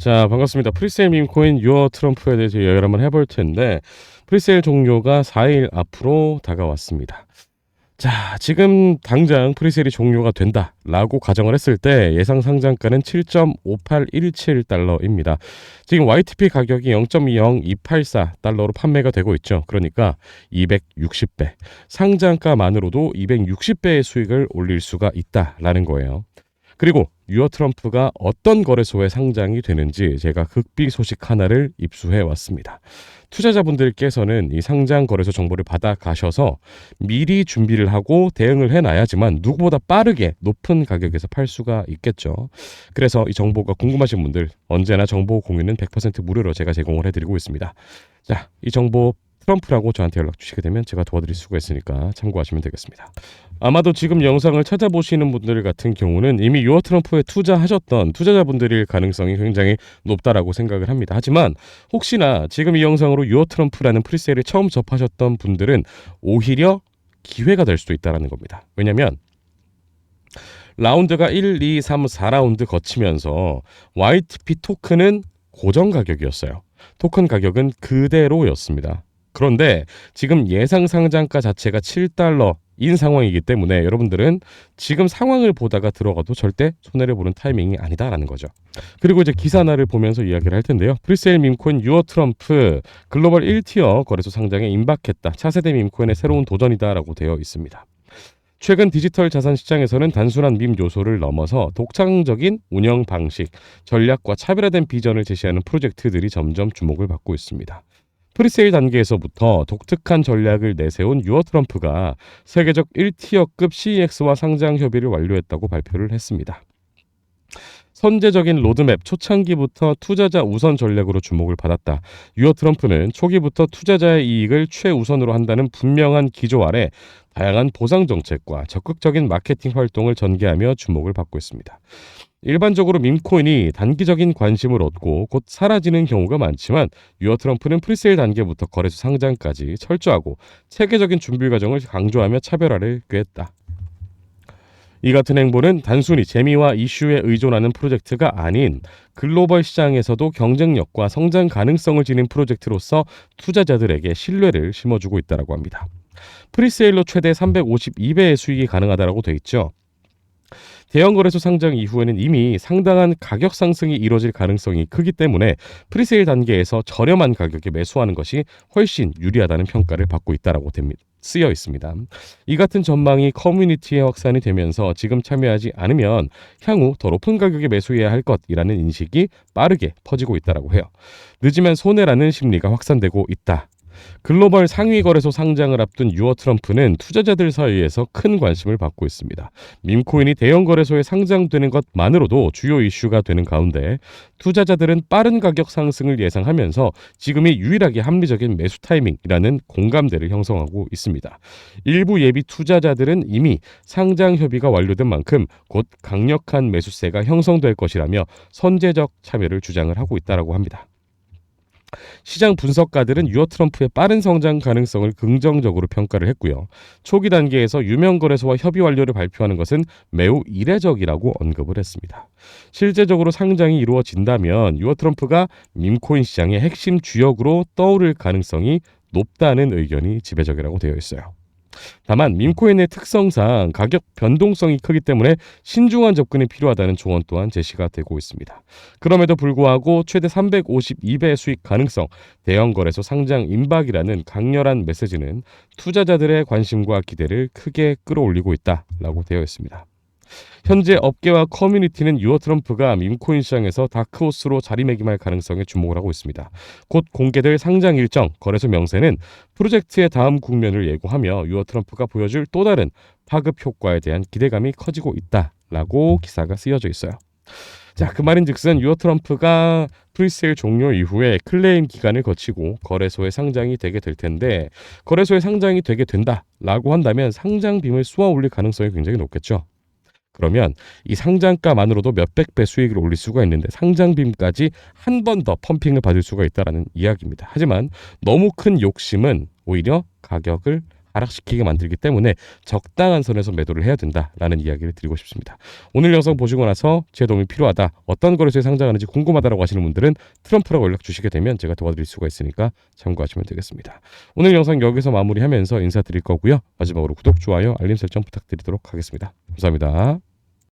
자 반갑습니다. 프리세일 밈코인 유어 트럼프에 대해서 이야기를 한번 해볼 텐데 프리세일 종료가 4일 앞으로 다가왔습니다. 자 지금 당장 프리세일이 종료가 된다 라고 가정을 했을 때 예상 상장가는 7.5817달러입니다. 지금 YTP 가격이 0.20284달러로 판매가 되고 있죠. 그러니까 260배 상장가만으로도 260배의 수익을 올릴 수가 있다라는 거예요. 그리고 유어 트럼프가 어떤 거래소에 상장이 되는지 제가 극비 소식 하나를 입수해 왔습니다. 투자자분들께서는 이 상장 거래소 정보를 받아 가셔서 미리 준비를 하고 대응을 해 놔야지만 누구보다 빠르게 높은 가격에서 팔 수가 있겠죠. 그래서 이 정보가 궁금하신 분들 언제나 정보 공유는 100% 무료로 제가 제공을 해 드리고 있습니다. 자, 이 정보 트럼프라고 저한테 연락 주시게 되면 제가 도와드릴 수가 있으니까 참고하시면 되겠습니다. 아마도 지금 영상을 찾아보시는 분들 같은 경우는 이미 유어 트럼프에 투자하셨던 투자자분들일 가능성이 굉장히 높다라고 생각을 합니다. 하지만 혹시나 지금 이 영상으로 유어 트럼프라는 프리세일을 처음 접하셨던 분들은 오히려 기회가 될 수도 있다라는 겁니다. 왜냐면 라운드가 1, 2, 3, 4라운드 거치면서 YTP 토큰은 고정 가격이었어요. 토큰 가격은 그대로였습니다. 그런데 지금 예상 상장가 자체가 7달러 인 상황이기 때문에 여러분들은 지금 상황을 보다가 들어가도 절대 손해를 보는 타이밍이 아니다라는 거죠. 그리고 이제 기사 하나를 보면서 이야기를 할 텐데요. 프리세일 밈코인 유어 트럼프 글로벌 1티어 거래소 상장에 임박했다. 차세대 밈코인의 새로운 도전이다라고 되어 있습니다. 최근 디지털 자산 시장에서는 단순한 밈 요소를 넘어서 독창적인 운영 방식, 전략과 차별화된 비전을 제시하는 프로젝트들이 점점 주목을 받고 있습니다. 프리세일 단계에서부터 독특한 전략을 내세운 유어 트럼프가 세계적 1티어급 CEX와 상장 협의를 완료했다고 발표를 했습니다. 선제적인 로드맵 초창기부터 투자자 우선 전략으로 주목을 받았다. 유어 트럼프는 초기부터 투자자의 이익을 최우선으로 한다는 분명한 기조 아래 다양한 보상 정책과 적극적인 마케팅 활동을 전개하며 주목을 받고 있습니다. 일반적으로 밈코인이 단기적인 관심을 얻고 곧 사라지는 경우가 많지만 유어 트럼프는 프리세일 단계부터 거래소 상장까지 철저하고 체계적인 준비 과정을 강조하며 차별화를 꾀했다. 이 같은 행보는 단순히 재미와 이슈에 의존하는 프로젝트가 아닌 글로벌 시장에서도 경쟁력과 성장 가능성을 지닌 프로젝트로서 투자자들에게 신뢰를 심어주고 있다고 합니다. 프리세일로 최대 352배의 수익이 가능하다고 돼 있죠. 대형 거래소 상장 이후에는 이미 상당한 가격 상승이 이뤄질 가능성이 크기 때문에 프리세일 단계에서 저렴한 가격에 매수하는 것이 훨씬 유리하다는 평가를 받고 있다라고 됩니다. 쓰여 있습니다. 이 같은 전망이 커뮤니티에 확산이 되면서 지금 참여하지 않으면 향후 더 높은 가격에 매수해야 할 것이라는 인식이 빠르게 퍼지고 있다라고 해요. 늦으면 손해라는 심리가 확산되고 있다. 글로벌 상위 거래소 상장을 앞둔 유어 트럼프는 투자자들 사이에서 큰 관심을 받고 있습니다. 밈코인이 대형 거래소에 상장되는 것만으로도 주요 이슈가 되는 가운데 투자자들은 빠른 가격 상승을 예상하면서 지금이 유일하게 합리적인 매수 타이밍이라는 공감대를 형성하고 있습니다. 일부 예비 투자자들은 이미 상장 협의가 완료된 만큼 곧 강력한 매수세가 형성될 것이라며 선제적 참여를 주장을 하고 있다고 합니다. 시장 분석가들은 유어 트럼프의 빠른 성장 가능성을 긍정적으로 평가를 했고요. 초기 단계에서 유명 거래소와 협의 완료를 발표하는 것은 매우 이례적이라고 언급을 했습니다. 실제적으로 상장이 이루어진다면 유어 트럼프가 밈코인 시장의 핵심 주역으로 떠오를 가능성이 높다는 의견이 지배적이라고 되어 있어요. 다만 밈코인의 특성상 가격 변동성이 크기 때문에 신중한 접근이 필요하다는 조언 또한 제시가 되고 있습니다. 그럼에도 불구하고 최대 352배 수익 가능성, 대형 거래소 상장 임박이라는 강렬한 메시지는 투자자들의 관심과 기대를 크게 끌어올리고 있다라고 되어 있습니다. 현재 업계와 커뮤니티는 유어 트럼프가 밈코인 시장에서 다크호스로 자리매김할 가능성에 주목을 하고 있습니다. 곧 공개될 상장 일정, 거래소 명세는 프로젝트의 다음 국면을 예고하며 유어 트럼프가 보여줄 또 다른 파급 효과에 대한 기대감이 커지고 있다라고 기사가 쓰여져 있어요. 자, 그 말인즉슨 유어 트럼프가 프리세일 종료 이후에 클레임 기간을 거치고 거래소에 상장이 되게 될 텐데 거래소에 상장이 되게 된다라고 한다면 상장 빔을 쏘아 올릴 가능성이 굉장히 높겠죠. 그러면 이 상장가만으로도 몇백 배 수익을 올릴 수가 있는데 상장빔까지 한 번 더 펌핑을 받을 수가 있다라는 이야기입니다. 하지만 너무 큰 욕심은 오히려 가격을 하락시키게 만들기 때문에 적당한 선에서 매도를 해야 된다라는 이야기를 드리고 싶습니다. 오늘 영상 보시고 나서 제 도움이 필요하다, 어떤 거래소에 상장하는지 궁금하다라고 하시는 분들은 트럼프라고 연락 주시게 되면 제가 도와드릴 수가 있으니까 참고하시면 되겠습니다. 오늘 영상 여기서 마무리하면서 인사드릴 거고요. 마지막으로 구독, 좋아요, 알림 설정 부탁드리도록 하겠습니다. 감사합니다.